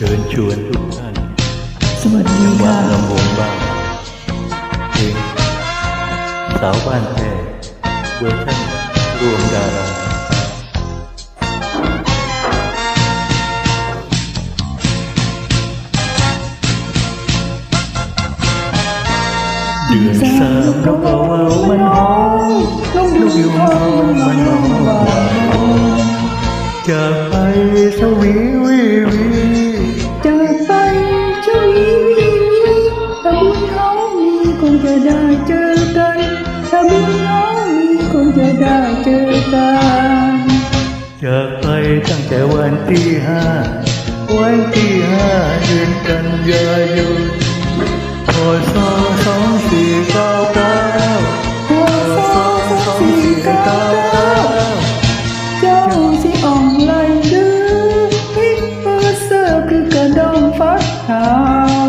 เชิญชวนทุกท่านสวัสดีว่าค่ะ ลำวงบ้างเพลงสาวบ้านแพร่เวอร์ชันรวมดารา เดือนสามนกเอาเอามันหอมนกยูงทองมันมองว่าจากไปสวีวีวี ถ้าบุญเขามีคงจะได้เจอกันจากไปตั้งแต่วันที่ห้าวันที่ห้าเดือนกันยายนพศสองสองสี่เก้าเก้าพอสองสองสี่เก้าเก้าเจ้าสิอ่องไหลดื้อฮิปเปอร์เซอร์คือกระดองฟักขาว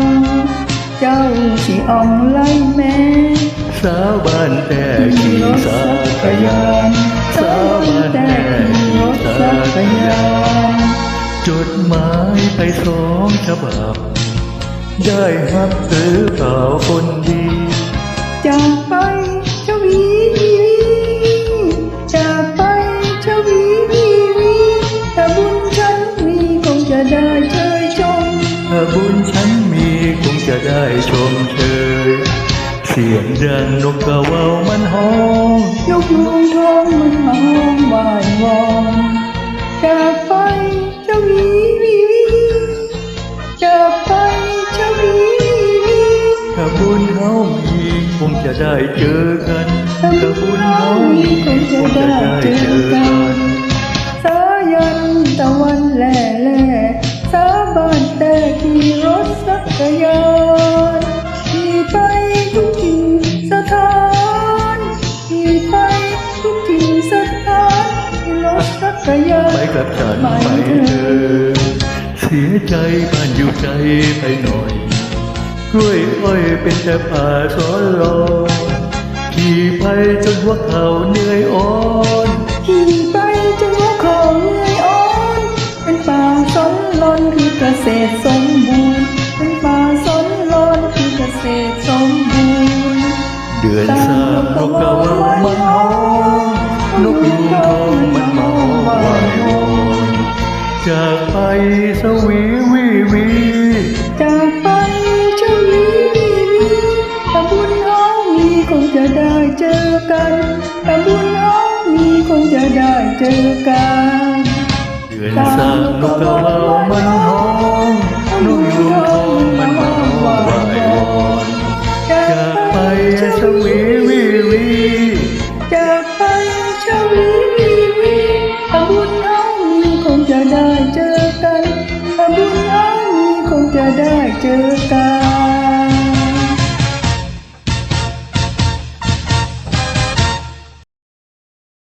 เจ้าสิอ่องไหลแม่ สาวบ้านแต่ขี่สากยานสาวบ้านแต่ขี่สากยานจดหมายไปสองฉบับ ได้ฮับหรือเปล่าคนดีจากไปเจ้าวีวีวีจากไปเจ้าวีวีวีถ้าบุญฉันมีคงจะได้เชยชมถ้าบุญฉันมีคงจะได้ชมเชย เสียงดังนกกระเว่ามันห้องนกยุงทองมันมาห้องวายวอนจากไปเจ้าวีวีวีจากไปเจ้าวีวีวีถ้าบุญเขามีคงจะได้เจอกันถ้าบุญเราเขามีคงจะได้เจอกันสายันตะวันแหล่แหล่สาบานแต่ขี่รถสักรยาน ไปไปเถเธอะอเสียใจบ้านอยู่ใจไปหน่อยกล้วยอ้อยเป็นแต่ป่าสอนรอนขี่ไปจนหัวเข่าเหนื่อยอ่อนขี่ไปจนหัวเข่าเหนื่อยอ่อน เป็นป่าสนลอนคือเกษตรสมบูรณ์ เป็นป่าสนลอนคือเกษตรสมบูรณ์ เดือนสามนกกระเว่ามันห้องนกยูงทอง จากไปสวีวีวีจากไปชวีวีวีตะบุญน้องมีคงจะได้เจอกันตะบุญน้องมีคงจะได้เจอกันเดือนสามลูกกะวามันหองลูกลุงทองมันมาว่าไหวอนจากไปสวี do.